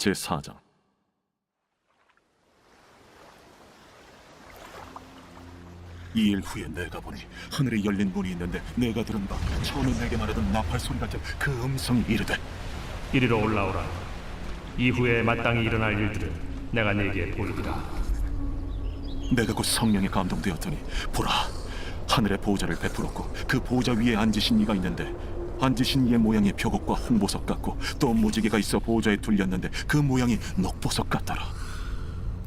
제 4장 이 일 후에 내가 보니 하늘에 열린 문이 있는데 내가 들은 바 처음에 내게 말하던 나팔 소리 같은 그 음성이 이르되 이리로 올라오라. 이후에 마땅히 일어날 일들은 내가 네게 보이리라. 내가 곧 성령에 감동되었더니 보라 하늘의 보좌를 베풀었고 그 보좌 위에 앉으신 이가 있는데 앉으신 이의 모양이 벽옥과 홍보석 같고 또 무지개가 있어 보좌에 둘렸는데 그 모양이 녹보석 같더라.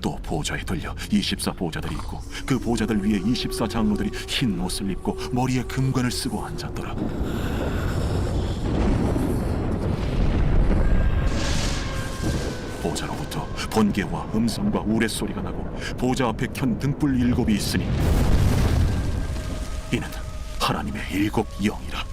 또 보좌에 들려 24 보좌들이 있고 그 보좌들 위에 24 장로들이 흰 옷을 입고 머리에 금관을 쓰고 앉았더라. 보좌로부터 번개와 음성과 우레소리가 나고 보좌 앞에 켠 등불 일곱이 있으니 이는 하나님의 일곱 영이라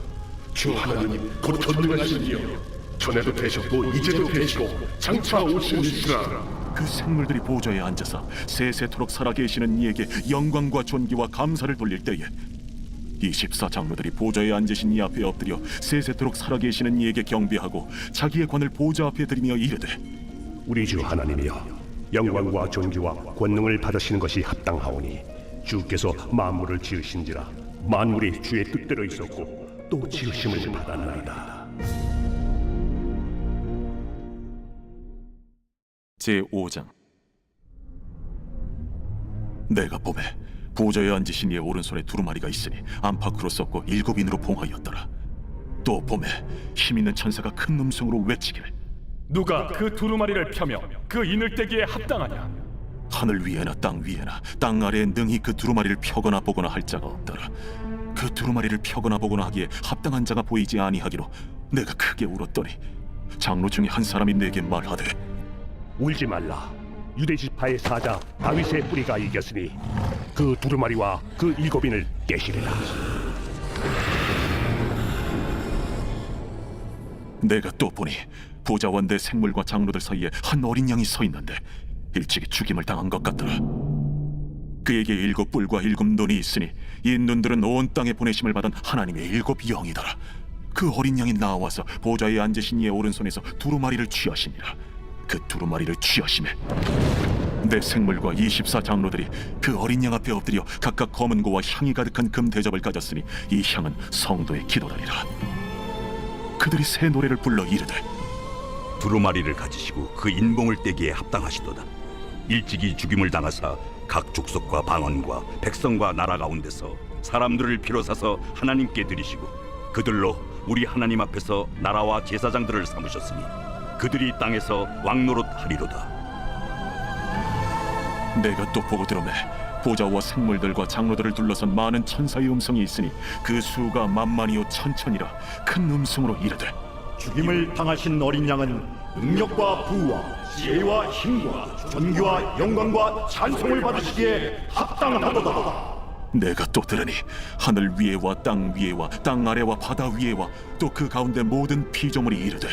주 하나님 곧 전능하신 이여 전에도 되셨고 이제도 되시고 장차 오시리시라. 그 생물들이 보좌에 앉아서 세세토록 살아계시는 이에게 영광과 존귀와 감사를 돌릴 때에 24 장로들이 보좌에 앉으신 이 앞에 엎드려 세세토록 살아계시는 이에게 경배하고 자기의 관을 보좌 앞에 들이며 이르되 우리 주 하나님이여 영광과 존귀와 권능을 받으시는 것이 합당하오니 주께서 만물을 지으신지라. 만물이 주의 뜻대로 있었고 또 지으심을 받았나이다. 제 5장. 내가 봄에 보좌에 앉으신 이의 오른손에 두루마리가 있으니 안팎으로 썩고 일곱 인으로 봉하였더라. 또 봄에 힘 있는 천사가 큰 음성으로 외치기를. 누가 그 두루마리를 펴며 그 이늘대기에 합당하냐? 하늘 위에나 땅 위에나 땅 아래에 능히 그 두루마리를 펴거나 보거나 할 자가 없더라 그 두루마리를 펴거나 보거나 하기에 합당한 자가 보이지 아니하기로 내가 크게 울었더니 장로 중에 한 사람이 내게 말하되 울지 말라 유대 지파의 사자 다윗의 뿌리가 이겼으니 그 두루마리와 그 일곱인을 깨시리라 내가 또 보니 보좌와 내 생물과 장로들 사이에 한 어린 양이 서 있는데 일찍이 죽임을 당한 것 같더라. 그에게 일곱 뿔과 일곱 눈이 있으니 이 눈들은 온 땅에 보내심을 받은 하나님의 일곱 영이더라. 그 어린 양이 나와서 보좌에 앉으신 이의 오른손에서 두루마리를 취하시니라. 그 두루마리를 취하심에 내 생물과 24 장로들이 그 어린 양 앞에 엎드려 각각 검은 고와 향이 가득한 금 대접을 가졌으니 이 향은 성도의 기도다니라. 그들이 새 노래를 불러 이르되 두루마리를 가지시고 그 인봉을 떼기에 합당하시도다. 일찍이 죽임을 당하사 각 족속과 방언과 백성과 나라 가운데서 사람들을 비로사서 하나님께 드리시고 그들로 우리 하나님 앞에서 나라와 제사장들을 삼으셨으니 그들이 땅에서 왕노릇 하리로다. 내가 또 보고 들음에 보좌와 생물들과 장로들을 둘러선 많은 천사의 음성이 있으니 그 수가 만만이요 천천이라 큰 음성으로 이르되 죽임을 당하신 어린 양은 능력과 부와 지혜와 힘과 존귀와 영광과 찬송을 받으시기에 합당하도다. 내가 또 들으니 하늘 위에와 땅 위에와 땅 아래와 바다 위에와 또 그 가운데 모든 피조물이 이르되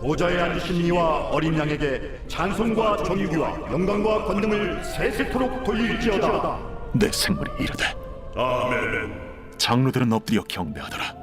보좌에 앉으신 이와 어린 양에게 찬송과 존귀와 영광과 권능을 세세토록 돌릴지어다. 내 생물이 이르되 아멘 장로들은 엎드려 경배하더라